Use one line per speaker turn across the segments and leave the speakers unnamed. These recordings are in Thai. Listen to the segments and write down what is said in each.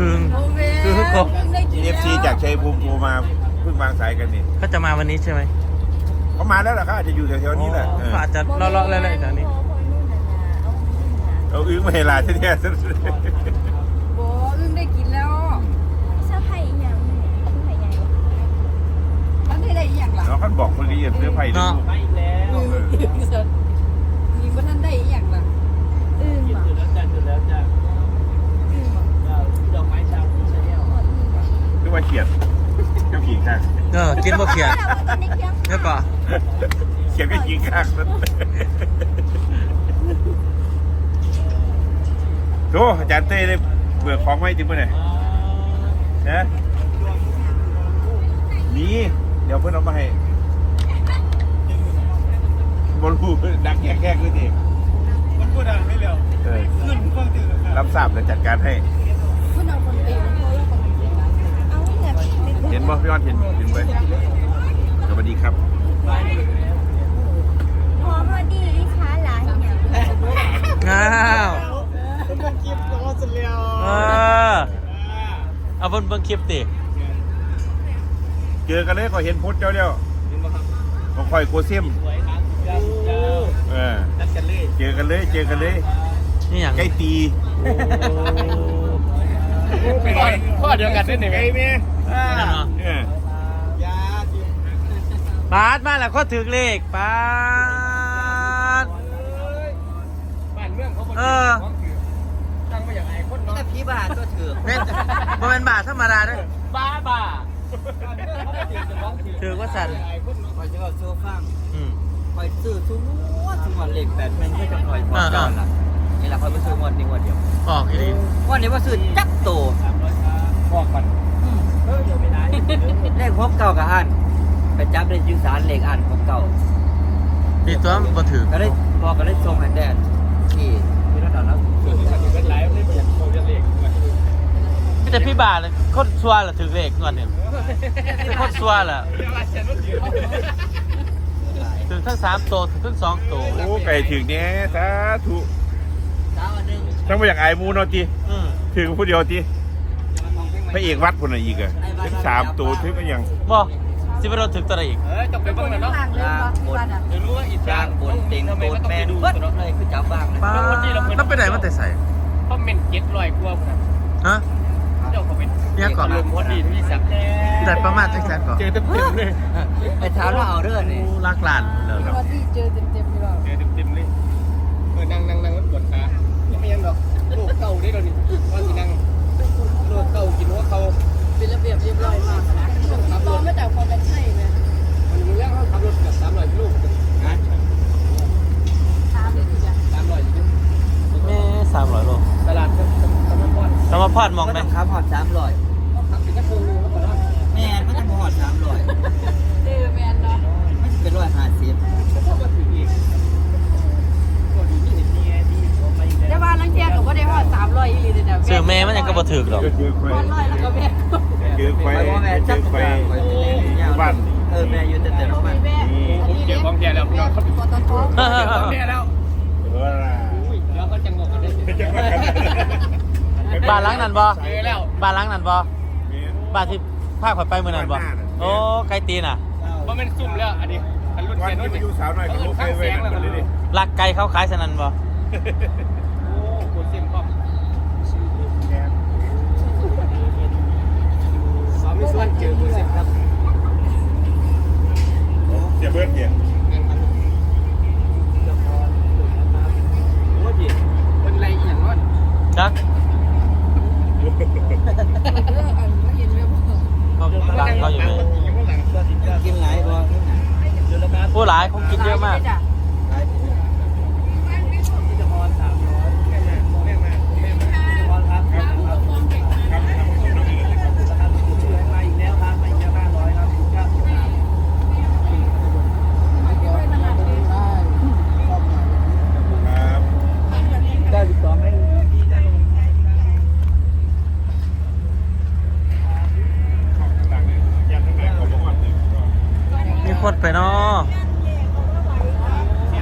อึง
โอเค
คือเขา
ได้กิน
เอ
แล้ว
ฟซีจากชัยภูมิโทรมาเพิ่งวางสายกันนี่
เขาจะมาวันนี้ใช่ไหม
เขามาแล้วล่ะเขาอาจจะอยู่แถวๆนี้แหละเออ
เขาอาจจะเลาะๆแล้วๆแถวนี้
เอาอึ้งมาให้หลานที่เนี่ย
โบอึ้งได้กินแล้ว
เสื้อผ้าอีกอย่างหนึ่งเสื้อผ้าใหญ่
ท่านได้ได้อีกอย่างหลัง
น้องเขาบอกคนนี้อย่าซื้อไผ่ดู
เนาะ
มีว่าท่านได้อีกอย่างหลัง
อึ้งบอก
อึ้งบอก
คือว่าเขียดก็ขิงข้าง
เออกิน บ่เขียด
แต่ว่าตอนนี้เคี้ยว
เดี๋ยวก่อน
เขียดก็ขิงข้างนั่นโธ่อาจารย์เต้ได้เบื่อของไว้จริงปะเนี่ยนะนี่เดี๋ยวเพื่อนเอามาให้บอลลูดังแยกๆด้วยดิ
มันพูดอะไรไม่เร็ว
เออ
ขึ้นฟังตื่น
รับทราบแล้วจัดการให้
ห็
นบ่พี่อ้อนเห็นเห็นไหมสวัสดีครับ
พอพอดีลิช้าหลายอย่าง
ง้าว
เป็นการคลิปแล้วก็เสร็จแล้ว
เออเอาเบิ่งเบิ่งคลิปติ
เจอกันเลยขอยเห็นโพสต์เจ้าเดียวของคอยโกเซียม
สวยครับยาว
เออ
นัดกันเลย
เจอกันเลย เจอกันเลย
นี่อย่าง
ใกล้ตี
ข้อ เดียวกันได้หนึ่งไงแม่
นั่นเนาะ
เออยา
จิ
ปาดมาแล้วเขาถึกเลขปาด
บ้านเมืองเขา
เออ
ตั้งมาอย่างไรคนน้องพี่บ้าตัวถือ
เป็นบ่เป็นบาทธรรมดาเด้อ
บ้าบ้า
ถือว่าสั่น
คอยจะเอาโซฟัง
อืม
คอยซื้อทุกงวดทุกวันเลขแปดแม่นก็จะคอยพอเจ้าล่ะนี่แหละคอยไปซื้องวดนี้งวดเดียว
ออกอีหลี
งวันนี้ว่าซื้อจักโต
บอกกันเออเดี๋ยวไม่ได้
เลขพบเก่ากับอันไปจับได้ยืสารเลขอันพบเก่า
ดีตัวมันบ่ถือ
ก็ได้บอกก็ได้ส่งให้แดนที่ที่ระดับนั้น
ส่วนที่มันเป็นไลฟ์ไม่เปลี่ยนโปรเจกต์เล็ก
มีแต่พี่บาทเลยคนซัวล่ะถือเลขงวดนี้คนซัวล่ะ
เดี๋ยวอาจารย์มันถือ
ถึงทั้งสามตัวถึงทั้งสองตัว
โอ้ไก่ถึงเนี้ยสาธุ
สาวอันหนึง
ทั้งมาอย่างไอ้มูเนาะจี
อืม
ถึงผู้เดียวจี พระเอกวัดคนไหนอีกอะถึงสามตัวถึงก็ยัง
บ่สิบ่โดนถึกตัวใดอีก
เออต้องไป
ค
บ้าง
น
นะเนาะ
ต่างเลยเนาะที่บ้านอะ
เดี๋ยวรู้ว่าอิจฉา
จ้างบนเต็งโตดแมนเบิดเลยคือจับบ้างเลย
ป้าแล้วไปไหนมาแต่ใส่
เพราะเป็นเก็ตลอยกลัว
ฮะ
เจ้าเขาเป็น
เนี่ยก่อน
ลมพอดีที่สักแน่
ได้ประมาณจักแสนก่อน
เจอเต็มๆเลย
ไปถามว่าเอาเรื่องนี่
ลักลานเลย
พอดีเจอเต็มๆเลย
เจอเต็มๆเลยเออนั่งนั่งนั่งแล้วปวดขายังไม่ยังดอกลูกเก่าได้เราดิว่าสินั่ง ดม
อง
ก็
ไหม
ต้องขับหอดสามร้อย
ขับถึงก็เทิงนึงแล้วก็นอน
แม่นก็จะมาหอดสามร้อย
เดอแมนเนาะ
ไม่ใช่เป็นร้อยห้าสิบ
ก็มาถึงอีกก็ดีที่เห็นนี่ดีไปอีก
ได้
แล้ว
บ้านลังเทียกับว่าได้ฮอดสามร้อยอีหลีเลยนะ
ซื้อแม่มันยังก็บ่ถึกหรอก
ก็คือไฟ
ฮอดร้อยแล้วก็แม่
คือไฟ
ไปว่าแม่จั
คื
ก
อไฟ
ไฟ
บ้าน
เออแม่อยู่แต่แต่ละบ้าน
แม่
ผมเจอของแกแล้วพี่น้องเขา
ปตท
เออ
เจอของแกแล้ว
เออล่ะ
อุ้ยเดี๋ยวก็จะงงกันได้
จะมากัน
บ้านหล้างนั่นบ่
เจอแล้ว
บ้านหล้างนั่นบ่บ้านที่พาข่อยไปมื้อนั้นบ่โอ้ไกลตีนอะ
ว่ามันซุ่มแล้วอันนี้อันรุ่น
วัน
แก
ที่
นู้น
มาอยู่สาวหน่อยก็รู้ไปเว้ยกันเลยดิ
ลักไก่เขาขายสนั่นบ่
โอ้โหเส้นป้อมสามีส่วนเจอผู้เส้นครับ
เดี๋ยวเบิร์ดเดี๋ยว
โอ้ยเป็นไรอย่างนั้น
จัก
เลิกอันไม่เห็นแม่บอก
เขาหลังเขาอยู่เลย
กินหลายบ่
ผู้หลายคงกินเยอะมาก
ค
ไป
เนาะอ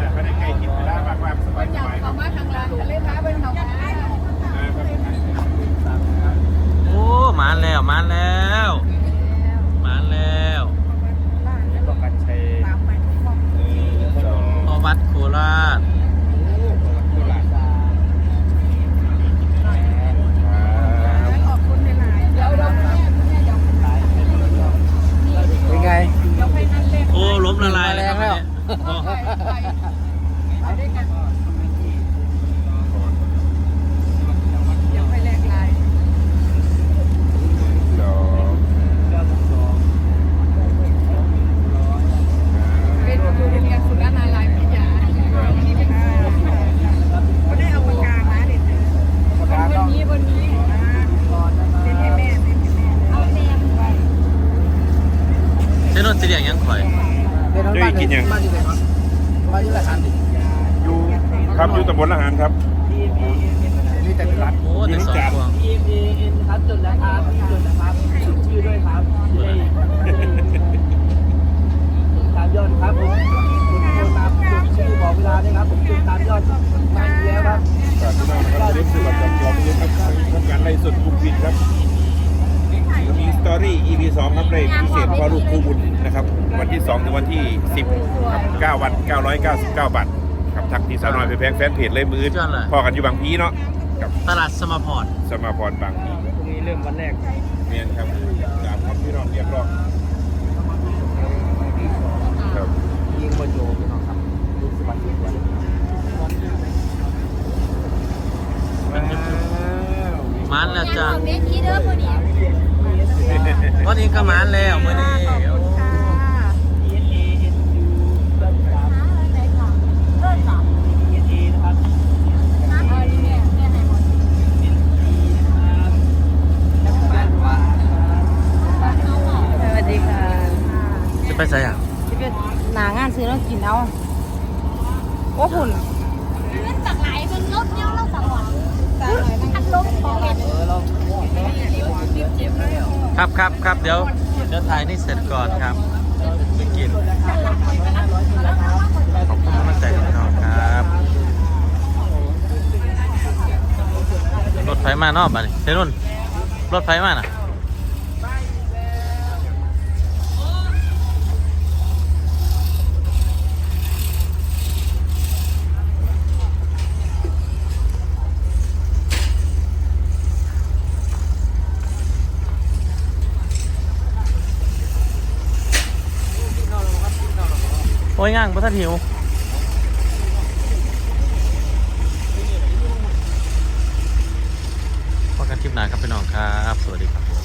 โอ้ มาแล้ว
มาแล้ว นสิเรียงยังข่อย
บ้านอยู่ไหนบ้านอยู่ละสันดิ
อยู่ครับอยู่ตำบลละหารครับ
นี่แต่เป็นรัฐ
โอ้แต่สองพวง
ครับจดแล้วครับจดนะครับชื่อด้วยครับตามยอดครับผมคุณโทรมาจดชื่อบอกเวลาด้วยครับผมจดตามยอดมาอยู่แล้วครับ
ฝากพี่น้องนะครับเล่นสื่อบัตรจำจอมเล่นครับทำการไล่สดกลุ่มปิดครับมีสตอ รี่ EP 2ครับในพิเศษพอลูกคู่บุญนะครับ วันที่ 2 ถึงวันที่ 10ครับ9วัน 999 บาทครับทักที่สาวน้อยไปแพงแฟนเพจเลยมืออน
ยอดเลย
พอกันอยู่บางพีเนาะกับ
ตลาดสมาพร
สมาพรบางพี
พรุ่งนี้เริ่มวันแรก
เมียนครับตามครับพี่น้องเรียบร้อยครับ
ยิงบอลโยพี่น้องครับดูสวัสดีวัน
มันแล้วจ้า
เมตรที่เด้อ พอดี
วันนี้ก็มันแล้วมื้อนี้โอ้
ค่ะ
E N A N U เริ่มครับ
หาอะไรค่ะเลิศเหรอ
E N A นะครับ
หาอะไรเนี่ยเนี่ยไหนหมด
สวัสดีค่ะ
จะไปใส่อะ
ที่เป็นหนางานซื้อแล้วกินเอาว่าหุ่น
เล่นจากไหนเป็นรถเนี้ยเราสั่งหวานอันลงของเห็น
ครับครับครับเดี๋ยวเดี๋ยวถ่ายนี่เสร็จก่อนครับไปกินขอบคุณมากใจของน้องครับรถไฟมานอกบ้านเซนุ่นรถไฟมาน่ะ โอ้ยง่างพระท่านหิวพบกันคลิปหน้าครับพี่น้องครับ สวัสดีครับ